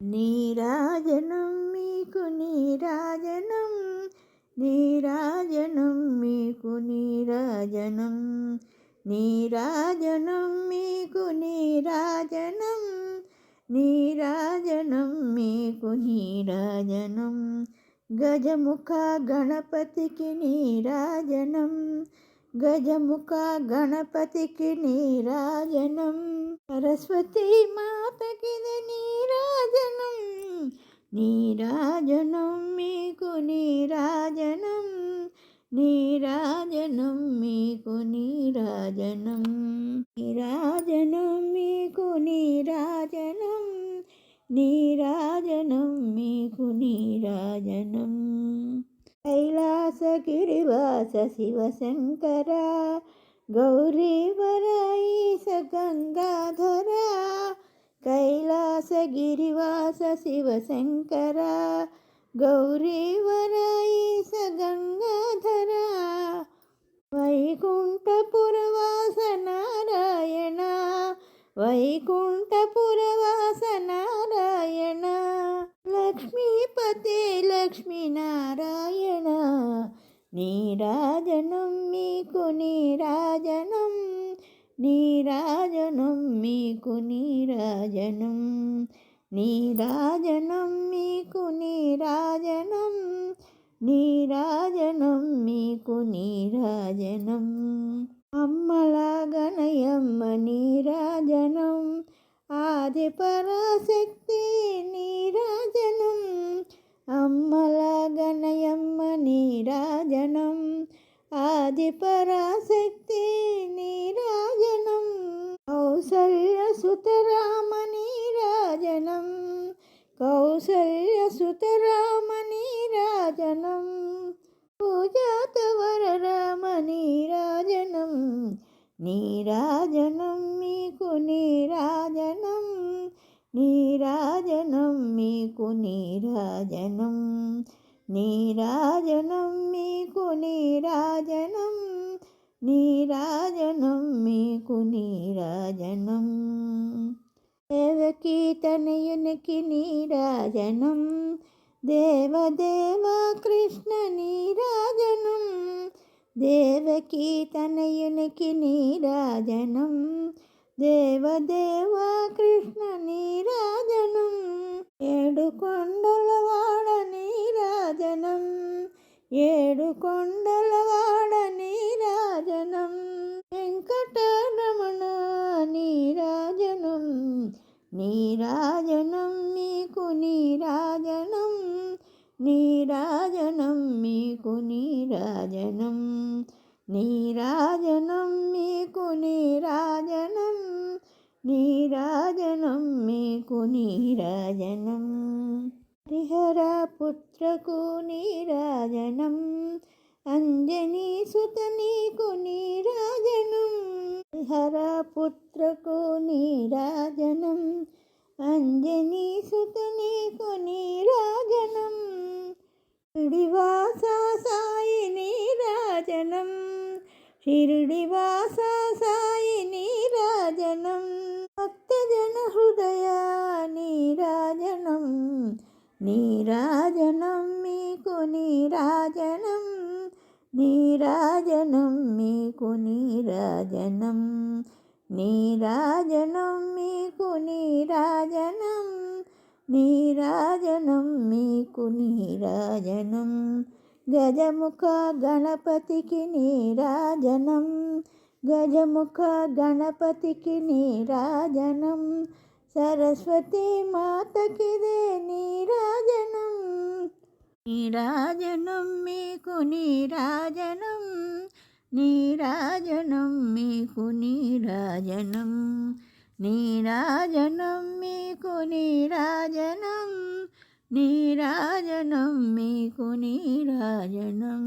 నీరాజనం మీకు నీరాజనం నీరాజనం మీకు నీరాజనం నీరాజనం మీకు నీరాజనం నీరాజనం మీకు నీరాజనం గజముఖ గణపతికి నీరాజనం గజముఖ గణపతికి నీరాజనం సరస్వతి మాతకి నీరాజనం నీరాజనం మీకు నీరాజనం నీరాజనం మీకు నీరాజనం నీరాజనం మీకు నీరాజనం నీరాజనం మీకు నీరాజనం కైలాస కైలాసగిరివాస శివశంకర ఈశ గంగాధరా కైలాసగిరివాస శివశంకర గౌరీవరాయీస గంగాధర వైకుంఠపురవాస నారాయణ వైకుంఠపురవాస నారాయణ లక్ష్మీపతే లక్ష్మీనారాయణ నీరాజనం మీకు నీరాజనం నీరాజనం మీకు నీ నీరాజనం మీకు నీరాజనం నీరాజనం మీకు నీరాజనం అమ్మలాగనయమ్మ నీరాజనం ఆది పరాశక్తి నీరాజనం అమ్మలాగనయమ్మ నీరాజనం ఆది పరాశక్తి నీరాజనం కౌసల్య సుతరా కౌసల్య సుతరామ నీరాజనం పూజాత వరరామ నీరాజనం నీరాజనం మీకు నీరాజనం నీరాజనం మీకు నీరాజనం నీరాజనం మీకు నీరాజనం నీరాజనం మీకు నీరాజనం దేవకీ తనయునికి నీరాజనం. దేవదేవ కృష్ణ నీరాజనం. దేవకీ తనయునికి నీరాజనం. దేవదేవ కృష్ణ నీరాజనం. ఏడు కొండల వాడ నీరాజనం. ఏడు కొండ నీరాజనం మీకు నీరాజనం నీరాజనం మీకు నీరాజనం నీరాజనం మీకు నీరాజనం నీరాజనం మీకు నీరాజనం హరిహర పుత్రకు నీరాజనం అంజనీ సుత నీకు నీ హరిహర పుత్రకు నీరాజనం అంజనీ సుత నీకు నీరాజనం షిరిడివాస సాయి నీరాజనం షిరిడివాస సాయి నీరాజనం భక్తజన హృదయ నీరాజనం నీరాజనం నీరాజనం మీకు నీరాజనం. నీరాజనం మీకు నీరాజనం. నీరాజనం మీకు నీరాజనం. గజముఖ గణపతికి నీరాజనం. గజముఖ గణపతికి నీరాజనం. సరస్వతి మాతకిదే నీరాజనం. నీరాజనం మీకు నీరాజనం నీరాజనం మీకు నీరాజనం నీరాజనం మీకు నీరాజనం నీరాజనం మీకు నీరాజనం